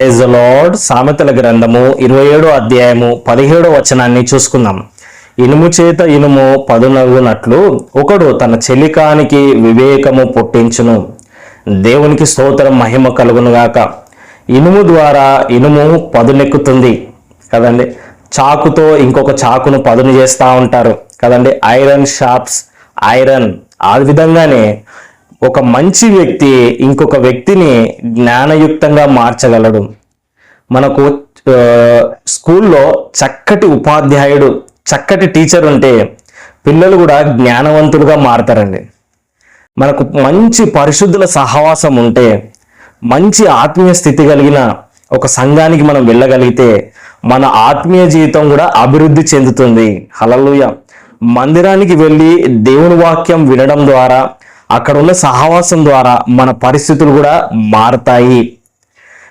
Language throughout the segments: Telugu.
ప్రైజ్ లార్డ్ సామెతల గ్రంథము ఇరవై ఏడో అధ్యాయము పదిహేడో వచనాన్ని చూసుకుందాం. ఇనుము చేత ఇనుము పదునగునట్లు ఒకడు తన చెలికానికి వివేకము పుట్టించును. దేవునికి స్తోత్రం మహిమ కలుగునుగాక ఇనుము ద్వారా ఇనుము పదునెక్కుతుంది కదండి. చాకుతో ఇంకొక చాకును పదును చేస్తూ ఉంటారు కదండి. Iron shops iron. ఆ విధంగానే ఒక మంచి వ్యక్తి ఇంకొక వ్యక్తిని జ్ఞానయుక్తంగా మార్చగలడు. మనకు స్కూల్లో చక్కటి ఉపాధ్యాయుడు చక్కటి టీచర్ ఉంటే పిల్లలు కూడా జ్ఞానవంతులుగా మారతారండి. మనకు మంచి పరిశుద్ధుల సహవాసం ఉంటే మంచి ఆత్మీయ స్థితి కలిగిన ఒక సంఘానికి మనం వెళ్ళగలిగితే మన ఆత్మీయ జీవితం కూడా అభివృద్ధి చెందుతుంది. హలలుయ మందిరానికి వెళ్ళి దేవుని వాక్యం వినడం ద్వారా అక్కడ ఉన్న సహవాసం ద్వారా మన పరిస్థితులు కూడా మారతాయి.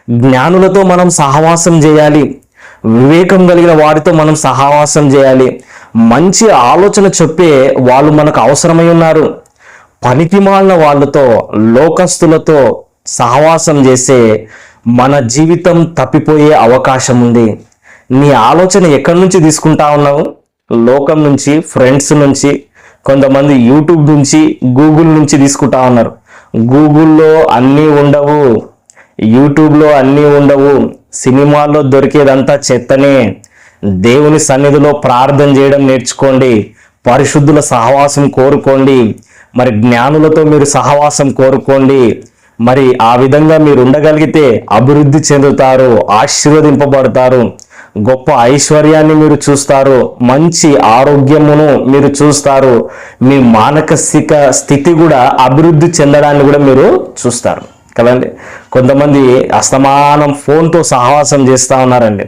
జ్ఞానులతో మనం సహవాసం చేయాలి. వివేకం కలిగిన వారితో మనం సహవాసం చేయాలి. మంచి ఆలోచన చెప్పే వాళ్ళు మనకు అవసరమై ఉన్నారు. పనికిమాలిన వాళ్ళతో లోకస్తులతో సహవాసం చేసే మన జీవితం తప్పిపోయే అవకాశం ఉంది. నీ ఆలోచన ఎక్కడి నుంచి తీసుకుంటా ఉన్నావు? లోకం నుంచి ఫ్రెండ్స్ నుంచి కొంతమంది యూట్యూబ్ నుంచి గూగుల్ నుంచి తీసుకుంటా ఉన్నారు. గూగుల్లో అన్నీ ఉండవు యూట్యూబ్లో అన్నీ ఉండవు సినిమాల్లో దొరికేదంతా చెత్తనే. దేవుని సన్నిధిలో ప్రార్థన చేయడం నేర్చుకోండి పరిశుద్ధుల సహవాసం కోరుకోండి మరి జ్ఞానులతో మీరు సహవాసం కోరుకోండి మరి ఆ విధంగా మీరు ఉండగలిగితే అభివృద్ధి చెందుతారు ఆశీర్వదింపబడతారు. గొప్ప ఐశ్వర్యాన్ని మీరు చూస్తారు మంచి ఆరోగ్యమును మీరు చూస్తారు మీ మానసిక స్థితి కూడా అభివృద్ధి చెందడాన్ని కూడా మీరు చూస్తారు. కదండి? కొంతమంది అస్తమానం ఫోన్తో సహవాసం చేస్తూ ఉన్నారండి.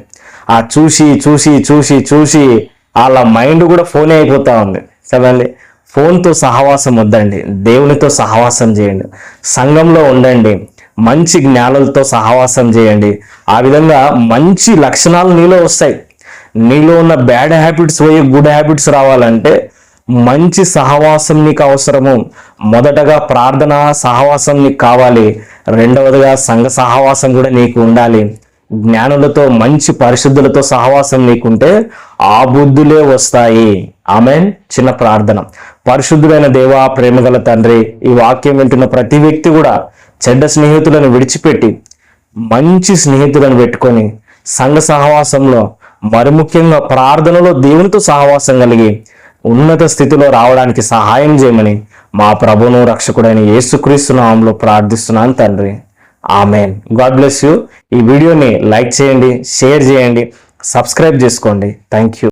ఆ చూసి చూసి చూసి చూసి వాళ్ళ మైండ్ కూడా ఫోనే అయిపోతా ఉంది. కదండి? ఫోన్తో సహవాసం వద్దండి. దేవునితో సహవాసం చేయండి. సంఘంలో ఉండండి. మంచి జ్ఞానులతో సహవాసం చేయండి. ఆ విధంగా మంచి లక్షణాలు నీలో వస్తాయి. నీలో ఉన్న బ్యాడ్ హ్యాబిట్స్ పోయి గుడ్ హ్యాబిట్స్ రావాలంటే మంచి సహవాసం నీకు అవసరము. మొదటగా ప్రార్థన సహవాసం నీకు కావాలి. రెండవదిగా సంఘ సహవాసం కూడా నీకు ఉండాలి. జ్ఞానులతో మంచి పరిశుద్ధులతో సహవాసం నీకుంటే ఆ బుద్ధులే వస్తాయి. ఆమె చిన్న ప్రార్థన. పరిశుద్ధుడైన దేవా ప్రేమగల తండ్రి ఈ వాక్యం వింటున్న ప్రతి వ్యక్తి కూడా చెడ్డ స్నేహితులను విడిచిపెట్టి మంచి స్నేహితులను పెట్టుకొని సంఘ సహవాసంలో మరి ముఖ్యంగా ప్రార్థనలో దేవునితో సహవాసం కలిగి ఉన్నత స్థితిలో రావడానికి సహాయం చేయమని మా ప్రభును రక్షకుడైన యేసుక్రీస్తు నామంలో ప్రార్థిస్తున్నాను తండ్రి. ఆమెన్. God bless you. ఈ వీడియోని లైక్ చేయండి షేర్ చేయండి సబ్స్క్రైబ్ చేసుకోండి. Thank you